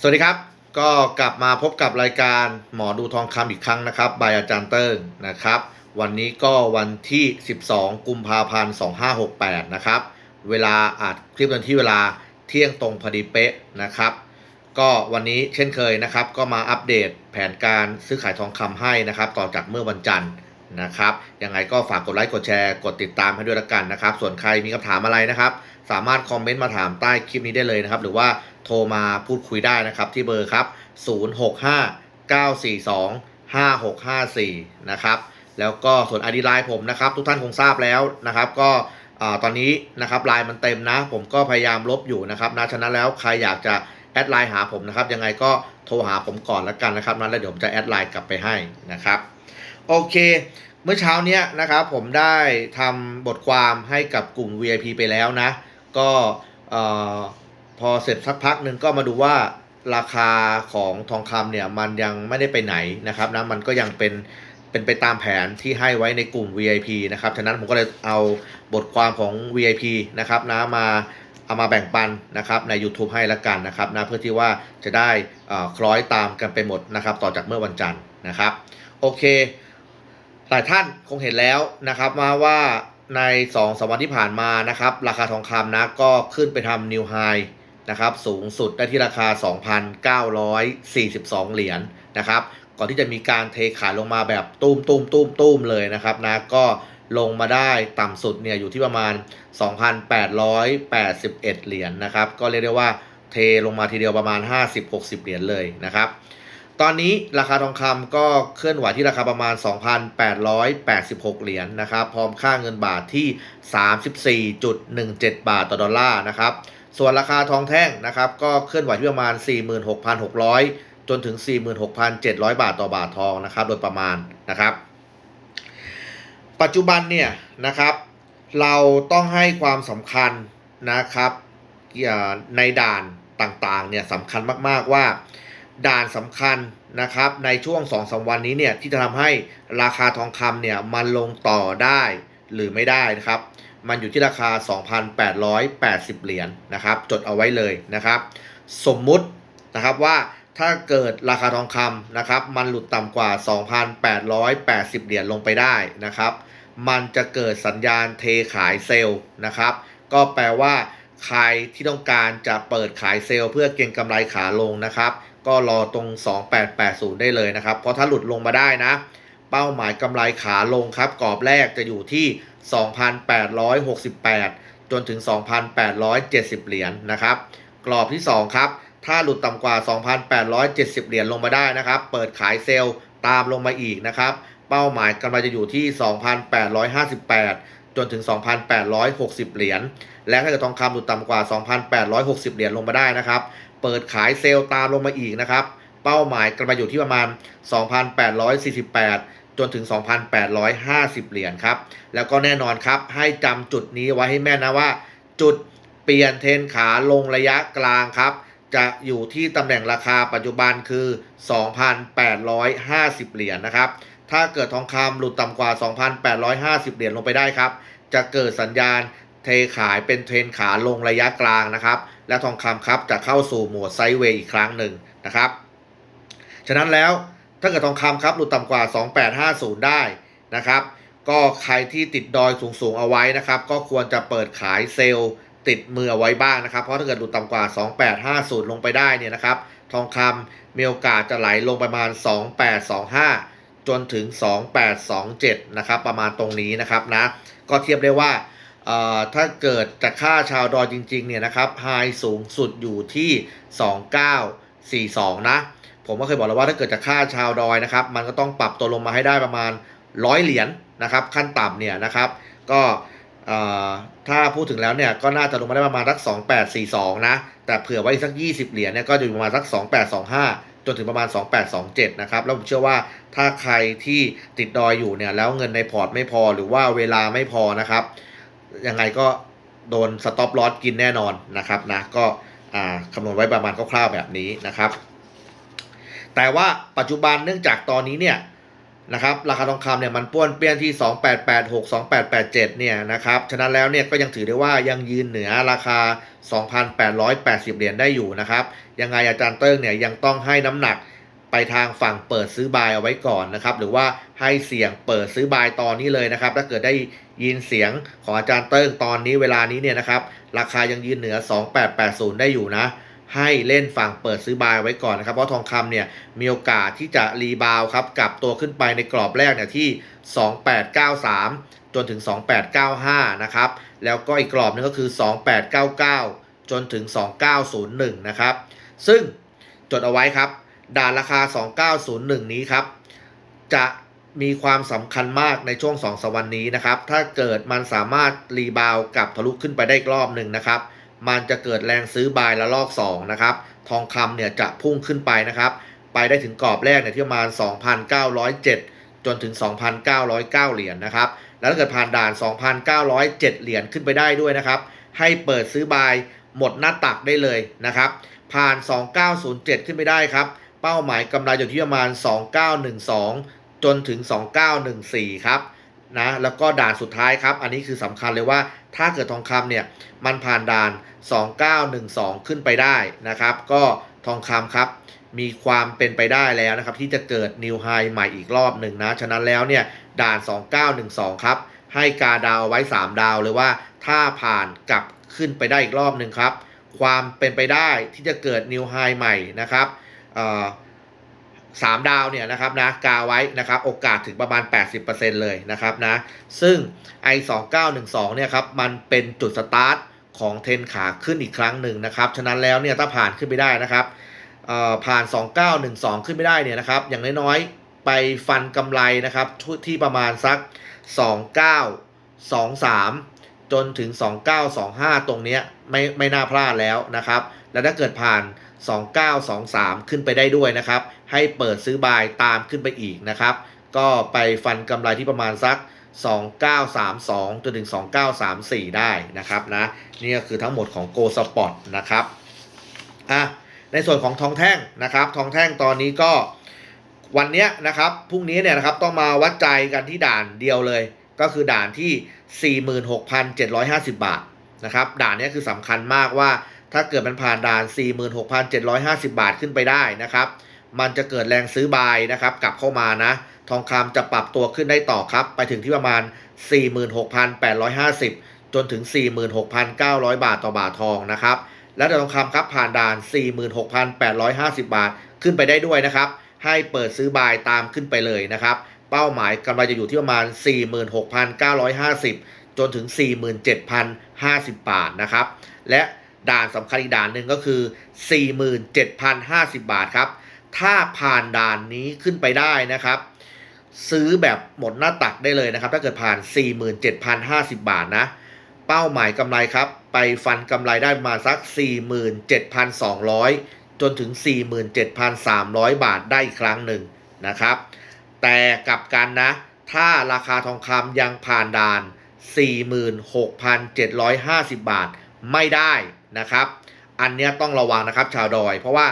สวัสดีครับ ก็กลับมาพบกับรายการหมอดูทองคำอีกครั้งนะครับบายอาจารย์เติ้งนะครับ วันนี้ก็วันที่ 12 กุมภาพันธ์ 2568 นะครับ เวลาอัดคลิปกันที่เวลาเที่ยงตรงพอดีเป๊ะนะครับ ก็วันนี้เช่นเคยนะครับ ก็มาอัปเดตแผนการซื้อขายทองคำให้นะครับ ต่อจากเมื่อวันจันทร์นะครับ ยังไงก็ฝากกดไลค์กดแชร์กดติดตามให้ด้วยละกันนะครับ ส่วนใครมีคำถามอะไรนะครับ สามารถคอมเมนต์มาถามใต้คลิปนี้ได้เลยนะครับ หรือว่า โทรมาพูดคุยได้นะครับที่เบอร์ครับ 065 942 5654 นะครับแล้วก็ส่วนอดีไลน์ผมนะครับ ทุกท่านคงทราบแล้วนะครับ ก็ตอนนี้นะครับไลน์มันเต็มนะ ผมก็พยายามลบอยู่นะครับนะฉะนั้นแล้วใครอยากจะแอดไลน์หาผมนะครับ ยังไงก็โทรหาผมก่อนแล้วกันนะครับนั้นแล้วเดี๋ยวผมจะแอดไลน์กลับไปให้นะครับโอเค เมื่อเช้าเนี้ยนะครับผมได้ทำบทความให้กับกลุ่ม VIP ไปแล้วนะ ก็เอ่อ พอเสร็จสักพักหนึ่งก็มาดูว่าราคาของทองคำเนี่ยมันยังไม่ได้ไปไหนนะครับนะมันก็ยังเป็นเป็นไปตามแผนที่ให้ไว้ในกลุ่ม VIP นะครับ ฉะนั้นผมก็เลยเอาบทความของ VIP นะครับนะมาเอามาแบ่งปันนะครับใน YouTube ให้ละกันนะครับนะเพื่อที่ว่าจะได้คล้อยตามกันไปหมดนะครับ ต่อจากเมื่อวันจันทร์นะครับ โอเค หลายท่านคงเห็นแล้วนะครับมาว่าใน2องสามวันที่ผ่านมานะครับ ราคาทองคำนะก็ขึ้นไปทำนิวไฮ นะครับสูงสุดได้ที่ราคา 2,942 เหรียญนะครับก่อนที่จะมีการเทขายลงมาแบบตุ้มตุ้มตุ้มตุ้มเลยนะครับนะก็ลงมาได้ต่ำสุดเนี่ยอยู่ที่ประมาณ 2,881 เหรียญนะครับก็เรียกได้ว่าเทลงมาทีเดียวประมาณ 50-60 เหรียญเลยนะครับตอนนี้ราคาทองคำก็เคลื่อนไหวที่ราคาประมาณ 2,886 เหรียญนะครับพร้อมค่าเงินบาทที่ 34.17 บาทต่อดอลลาร์นะครับ ส่วนราคาทองแท่งนะครับก็เคลื่อนไหวที่ประมาณ 46,600 จนถึง 46,700 บาทต่อบาททองนะครับโดยประมาณนะครับ ปัจจุบันเนี่ยนะครับ เราต้องให้ความสำคัญนะครับในด่านต่างๆเนี่ยสำคัญมากๆว่า ด่านสำคัญนะครับในช่วง2อสวันนี้เนี่ยที่จะทำให้ราคาทองคำเนี่ยมันลงต่อได้หรือไม่ได้นะครับ มันอยู่ที่ราคา 2,880 เหรียญนะครับ จดเอาไว้เลยนะครับ สมมุตินะครับว่าถ้าเกิดราคาทองคำนะครับ มันหลุดต่ำกว่า 2,880 เหรียญลงไปได้นะครับ มันจะเกิดสัญญาณเทขายเซลล์นะครับ ก็แปลว่าใครที่ต้องการจะเปิดขายเซลล์เพื่อเก็งกำไรขาลงนะครับ ก็รอตรง 2880 ได้เลยนะครับ เพราะถ้าหลุดลงมาได้นะ เป้าหมายกำไรขาลงครับ กรอบแรกจะอยู่ที่ 2,868 จนถึง 2,870 เหรียญนะครับ กรอบที่ 2 ครับ ถ้าหลุดต่ำกว่า 2,870 เหรียญลงมาได้นะครับ เปิดขายเซลล์ตามลงมาอีกนะครับ เป้าหมายกำไรจะอยู่ที่ 2,858 จนถึง 2,860 เหรียญ และถ้าเกิดทองคำหลุดต่ำกว่า 2,860 เหรียญลงมาได้นะครับ เปิดขายเซลล์ตามลงมาอีกนะครับ เป้าหมายกำไรอยู่ที่ประมาณ 2,848 จนถึง 2,850 เหรียญครับ แล้วก็แน่นอนครับ ให้จำจุดนี้ไว้ให้แม่นะว่า จุดเปลี่ยนเทรนขาลงระยะกลางครับ จะอยู่ที่ตำแหน่งราคาปัจจุบันคือ 2,850 เหรียญนะครับ ถ้าเกิดทองคำหลุดต่ำกว่า 2,850 เหรียญลงไปได้ครับ จะเกิดสัญญาณเทขายเป็นเทรนขาลงระยะกลางนะครับ และทองคำครับจะเข้าสู่โหมดไซด์เวย์อีกครั้งหนึ่งนะครับ ฉะนั้นแล้ว ถ้าเกิดทองคำครับหลุดต่ำกว่า 2850 ได้นะครับ ก็ใครที่ติดดอยสูงๆเอาไว้นะครับ ก็ควรจะเปิดขายเซลล์ติดมือเอาไว้บ้างนะครับ เพราะถ้าเกิดหลุดต่ำกว่า 2850 ลงไปได้เนี่ยนะครับ ทองคำมีโอกาสจะไหลลงประมาณ 2825 จนถึง 2827 นะครับ ประมาณตรงนี้นะครับนะ ก็เทียบได้ว่าถ้าเกิดจากค่าชาวดอยจริงๆเนี่ยนะครับไฮสูงสุดอยู่ที่ 2942 นะ ผมก็เคยบอกแล้วว่าถ้าเกิดจากค่าชาวดอยนะครับ มันก็ต้องปรับตัวลงมาให้ได้ประมาณ100เหรียญนะครับ ขั้นต่ำเนี่ยนะครับ ก็ถ้าพูดถึงแล้วเนี่ยก็น่าจะลงมาได้ประมาณสัก 2842 นะ แต่เผื่อไว้อีกสัก 20 เหรียญเนี่ยก็จะอยู่ประมาณสัก 2825 จนถึงประมาณ 2827 นะครับ แล้วผมเชื่อว่าถ้าใครที่ติดดอยอยู่เนี่ยแล้วเงินในพอร์ตไม่พอหรือว่าเวลาไม่พอนะครับ ยังไงก็โดนสต็อปลอสกินแน่นอนนะครับนะก็คำนวณไว้ประมาณคร่าวๆแบบนี้นะครับ แต่ว่าปัจจุบันเนื่องจากตอนนี้เนี่ยนะครับราคาทองคำเนี่ยมันป้วนเปี้ยนที่ 2886 2887เนี่ยนะครับฉะนั้นแล้วเนี่ยก็ยังถือได้ว่ายังยืนเหนือราคา 2,880 เหรียญได้อยู่นะครับ ยังไงอาจารย์เติ้งเนี่ยยังต้องให้น้ำหนักไปทางฝั่งเปิดซื้อบายเอาไว้ก่อนนะครับ หรือว่าให้เสียงเปิดซื้อบายตอนนี้เลยนะครับ ถ้าเกิดได้ยินเสียงของอาจารย์เติ้งตอนนี้เวลานี้เนี่ยนะครับ ราคายังยืนเหนือ 2880 ได้อยู่นะ ให้เล่นฝั่งเปิดซื้อบายไว้ก่อนนะครับ เพราะทองคำเนี่ยมีโอกาสที่จะรีบาวครับกลับตัวขึ้นไปในกรอบแรกเนี่ยที่ 2893 จนถึง 2895 นะครับ แล้วก็อีกกรอบนึงก็คือ 2899 จนถึง 2901 นะครับ ซึ่งจดเอาไว้ครับ ด่านราคา 2901 นี้ครับ จะมีความสำคัญมากในช่วง2สัปวันนี้นะครับ ถ้าเกิดมันสามารถรีบาวกลับทะลุขึ้นไปได้อีกรอบหนึ่งนะครับ มันจะเกิดแรงซื้อบายละลอก2นะครับ ทองคำเนี่ยจะพุ่งขึ้นไปนะครับ ไปได้ถึงกรอบแรกเนี่ยที่ประมาณ 2,907 จนถึง 2,909 เหรียญนะครับ แล้วถ้าเกิดผ่านด่าน 2,907 เหรียญขึ้นไปได้ด้วยนะครับ ให้เปิดซื้อบายหมดหน้าตักได้เลยนะครับ ผ่าน 2907 ขึ้นไปได้ครับ เป้าหมายกำไรอยู่ที่ประมาณ 2912 จนถึง 2914 ครับ นะแล้วก็ด่านสุดท้ายครับ อันนี้คือสำคัญเลยว่าถ้าเกิดทองคำเนี่ยมันผ่านด่าน 2912 ขึ้นไปได้นะครับ ก็ทองคำครับ มีความเป็นไปได้แล้วนะครับ ที่จะเกิดนิวไฮใหม่อีกรอบหนึ่งนะ ฉะนั้นแล้วเนี่ยด่าน 2912 ครับ ให้กาดาวเอาไว้ 3 ดาวเลยว่าถ้าผ่านกลับขึ้นไปได้อีกรอบหนึ่งครับ ความเป็นไปได้ที่จะเกิดนิวไฮใหม่นะครับอ่อ สามดาวเนี่ยนะครับนะกาไว้นะครับโอกาสถึงประมาณ 80%เลยนะครับนะซึ่ง i 2 9 1 2 เนี่ยครับมันเป็นจุดสตาร์ทของเทนขาขึ้นอีกครั้งหนึ่งนะครับฉะนั้นแล้วเนี่ยถ้าผ่านขึ้นไปได้นะครับเอ่อผ่าน 2912 ขึ้นไปได้เนี่ยนะครับอย่างน้อยๆไปฟันกำไรนะครับที่ประมาณสัก 2923 จนถึง 2925 ตรงเนี้ยไม่ไม่น่าพลาดแล้วนะครับ แล้วถ้าเกิดผ่าน 2923 ขึ้นไปได้ด้วยนะครับ ให้เปิดซื้อบายตามขึ้นไปอีกนะครับ ก็ไปฟันกำไรที่ประมาณสัก 2932จนถึง 2934 ได้นะครับนะนี่ก็คือทั้งหมดของ Go Spot นะครับอะในส่วนของทองแท่งนะครับ ทองแท่งตอนนี้ก็วันนี้นะครับพรุ่งนี้เนี่ยนะครับต้องมาวัดใจกันที่ด่านเดียวเลย ก็คือด่านที่ 46,750 บาทนะครับด่านนี้คือสำคัญมากว่าถ้าเกิดมันผ่านด่าน 46,750 บาทขึ้นไปได้นะครับ มันจะเกิดแรงซื้อบายนะครับกลับเข้ามานะ ทองคำจะปรับตัวขึ้นได้ต่อครับ ไปถึงที่ประมาณ 46,850 จนถึง 46,900 บาทต่อบาททองนะครับ แล้วทองคำครับผ่านด่าน 46,850 บาทขึ้นไปได้ด้วยนะครับ ให้เปิดซื้อบายตามขึ้นไปเลยนะครับ เป้าหมายกำไรจะอยู่ที่ประมาณ 46,950 จนถึง 47,050 บาทนะครับ และด่านสำคัญอีกด่านหนึ่งก็คือ 47,050 บาทครับ ถ้าผ่านด่านนี้ขึ้นไปได้นะครับ ซื้อแบบหมดหน้าตักได้เลยนะครับ ถ้าเกิดผ่าน 47,050 บาทนะ เป้าหมายกำไรครับ ไปฟันกำไรได้มาสัก 47,200 จนถึง 47,300 บาทได้อีกครั้งหนึ่งนะครับ แต่กลับกันนะ ถ้าราคาทองคำยังผ่านด่าน 46,750 บาทไม่ได้นะครับ อันนี้ต้องระวังนะครับชาวดอยเพราะว่า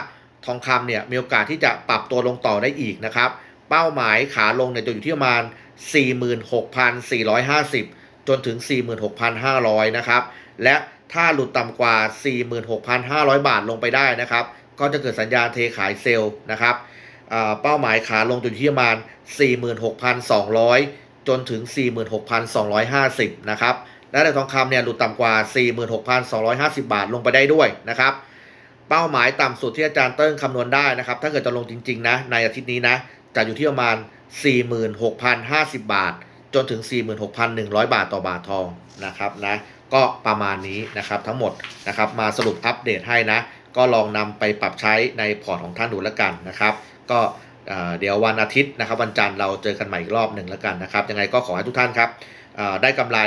ทองคำเนี่ยมีโอกาสที่จะปรับตัวลงต่อได้อีกนะครับ เป้าหมายขาลงเนี่ยจะอยู่ที่ประมาณ 46,450 จนถึง 46,500 นะครับ และถ้าหลุดต่ำกว่า 46,500 บาทลงไปได้นะครับ ก็จะเกิดสัญญาณเทขายเซลล์นะครับเป้าหมายขาลงอยู่ที่ประมาณ 46,200 จนถึง 46,250 นะครับและในทองคำเนี่ยหลุดต่ำกว่า 46,250 บาทลงไปได้ด้วยนะครับ เป้าหมายต่ำสุดที่อาจารย์เติ้งคำนวณได้นะครับ ถ้าเกิดจะลงจริง ๆ นะ ในอาทิตย์นี้นะจะอยู่ที่ประมาณ 46,050 บาท จนถึง 46,100 บาทต่อบาททองนะครับนะก็ประมาณนี้นะครับทั้งหมดนะครับมาสรุปอัปเดตให้นะ ก็ลองนำไปปรับใช้ในพอร์ตของท่านดูแล้วกันนะครับ ก็เดี๋ยววันอาทิตย์นะครับวันจันทร์เราเจอกันใหม่อีกรอบหนึ่งแล้วกันนะครับ ยังไงก็ขอให้ทุกท่านครับได้กำไร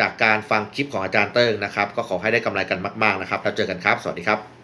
จากการฟังคลิปของอาจารย์เติ้งนะครับ ก็ขอให้ได้กำไรกันมาก ๆนะครับ แล้วเจอกันครับ สวัสดีครับ